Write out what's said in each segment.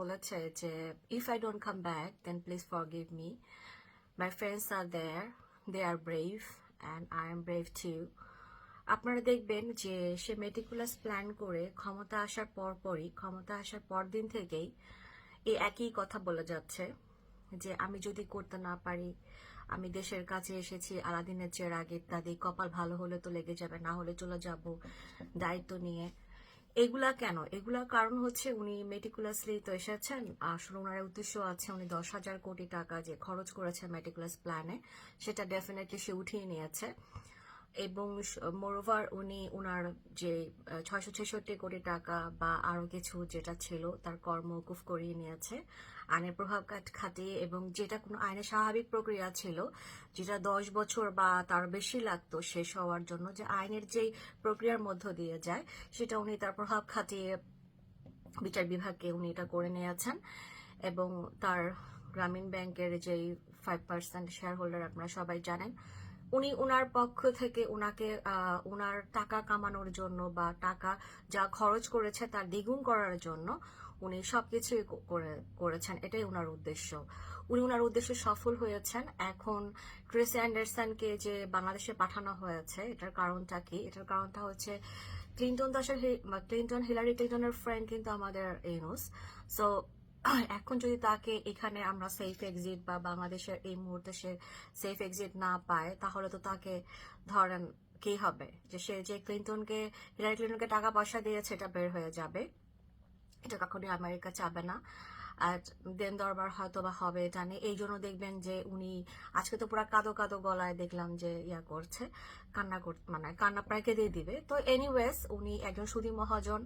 বলেছে যে if I don't come back then please forgive me my friends are there they are brave and I am brave too আপনারা দেখবেন যে, সে meticulous plan করে ক্ষমতা আসার পর পরই, ক্ষমতা আসার পর দিন থেকেই এই একই কথা বলে যাচ্ছে, যে, আমি যদি করতে না পারি, আমি দেশের কাছে এসেছি, আলাদিনের চেয়ে আগে ইত্যাদি কপাল ভালো হলে তো লেগে যাবে, না হলে চলে যাব, দায়িত্ব নিয়ে। এগুলা কেন? এগুলা কারণ হচ্ছে উনি মেটিকুলাসলি তো এসেছেন। আসলে ওনার উদ্দেশ্য আছে উনি দশ হাজার কোটি টাকা যে খরচ করেছে মেটিকুলাস প্ল্যানে সেটা ডেফিনেটলি সে উঠিয়ে নিয়েছে। এবং মোরওভার উনি ওনার যে ছয়শো ছেষট্টি কোটি টাকা বা আরও কিছু যেটা ছিল তার কর্ম কুফ করিয়ে নিয়েছে। আইনের প্রভাব খাট- খাটিয়ে এবং যেটা কোনো আইনের স্বাভাবিক প্রক্রিয়া ছিল, যেটা দশ বছর বা তার বেশি লাগতো শেষ হওয়ার জন্য যে আইনের যেই প্রক্রিয়ার মধ্য দিয়ে যায়, সেটা উনি তার প্রভাব খাটিয়ে বিচার বিভাগকে উনি এটা করে নিয়েছেন। এবং তার গ্রামীণ ব্যাংকের যেই ফাইভ পার্সেন্ট শেয়ার হোল্ডার আপনারা সবাই জানেন উনি ওনার পক্ষ থেকে ওনাকে ওনার টাকা কামানোর জন্য বা টাকা যা খরচ করেছে তার দ্বিগুণ করার জন্য উনি সবকিছুই ক- করে, করেছেন। এটাই ওনার উদ্দেশ্য। উনি ওনার উদ্দেশ্যে সফল হয়েছেন। এখন ক্রিস অ্যান্ডারসনকে যে বাংলাদেশে পাঠানো হয়েছে, এটার কারণটা কি? এটার কারণটা হচ্ছে ক্লিন্টন দাসের ক্লিন্টন, হিলারি ক্লিন্টনের ফ্রেন্ড কিন্তু আমাদের ইউনুস সো এখন যদি তাকে এখানে আমরা সেফ এক্সিট বা বাংলাদেশের এই মুহূর্তে সে সেফ এক্সিট না পায়, তাহলে তো তাকে ধরেন কি হবে? যে সে যে ক্লিন্টনকে, হিলারি ক্লিনটনকে টাকা পয়সা দিয়েছে, এটা বের হয়ে যাবে। এটা কখনোই আমেরিকা চাবে না। আর দেন দরবার হয়তো বা হবে নিয়ে। এই জন্য দেখবেন যে উনি, আজকে তো পুরো কাদো কাদো গলায় দেখলাম যে ইয়া করছে, কান্না কর মানে কান্না প্রায় কেঁদে দিবে। তো এনিওয়েজ উনি একজন সুদী মহাজন,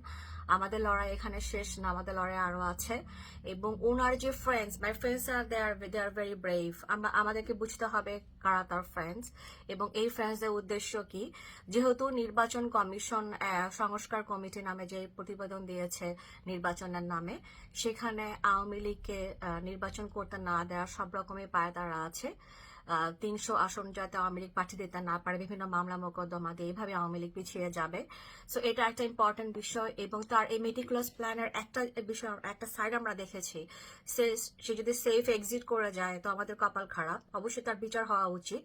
আমাদের লড়াই এখানে শেষ না, আমাদের লড়াই আরও আছে। এবং ওনার যে friends my friends are they are they are very brave আমাদেরকে বুঝতে হবে কারা তার ফ্রেন্ডস এবং এই ফ্রেন্ডসদের উদ্দেশ্য কি? যেহেতু নির্বাচন কমিশন সংস্কার কমিটি নামে যে প্রতিবেদন দিয়েছে নির্বাচনের নামে, সেখানে আওয়ামী লীগকে নির্বাচন করতে না দেওয়ার সব রকমের পায় তারা আছে। তিনশো আসন যাতে আওয়ামী লীগ পাঠিয়ে দিতে না পারে, বিভিন্ন মামলা, মোকদ্দমা দিয়ে এইভাবে আওয়ামী লীগ পিছিয়ে যাবে। সো এটা একটা ইম্পর্টেন্ট বিষয় এবং তার এই মেটিকুলাস প্ল্যানের একটা বিষয়, একটা সাইড আমরা দেখেছি। সে সে যদি সেফ এক্সিট করে যায়, তো আমাদের কপাল খারাপ। অবশ্যই তার বিচার হওয়া উচিত।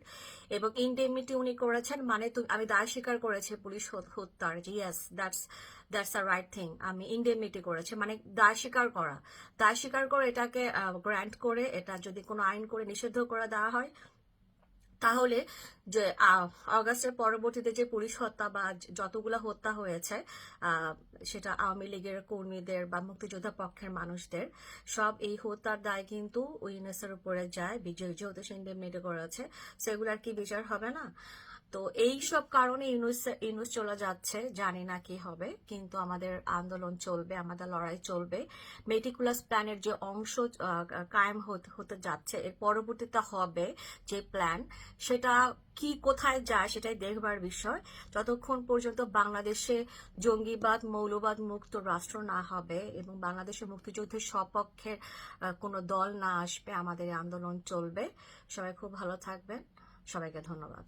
এবং ইনডেমিটি উনি করেছেন মানে আমি দায় স্বীকার করেছি পুলিশ হত- হত্যার yes that's that's a right thing আমি ইনডেমিটি করেছি মানে দায় স্বীকার করা। দায় স্বীকার করে এটাকে গ্র্যান্ট করে, এটা যদি কোনো আইন করে নিষিদ্ধ করে দেওয়া হয় তাহলে যে অগাস্টের পরবর্তীতে যে পুলিশ হত্যা বা যতগুলো হত্যা হয়েছে সেটা আওয়ামী লীগের কর্মীদের বা মুক্তিযোদ্ধা পক্ষের মানুষদের, সব এই হত্যার দায় কিন্তু উইনেসের উপরে যায়। বিজয় যেহেতু সে মেডে করেছে আর কি বিচার হবে না? তো এই সব কারণে ইউনুস ইউনুস চলে যাচ্ছে জানি না কি হবে কিন্তু আমাদের আন্দোলন চলবে আমাদের লড়াই চলবে। মেটিকুলাস প্ল্যানের যে অংশ কায়েম হতে যাচ্ছে এর পরবর্তীতে হবে যে প্ল্যান সেটা কি কোথায় যায় সেটাই দেখবার বিষয়। যতক্ষণ পর্যন্ত বাংলাদেশে জঙ্গিবাদ মৌলবাদ মুক্ত রাষ্ট্র না হবে এবং বাংলাদেশের মুক্তিযুদ্ধের সপক্ষের আহ, কোনো দল না আসবে আমাদের আন্দোলন চলবে। সবাই খুব ভালো থাকবেন। সবাইকে ধন্যবাদ।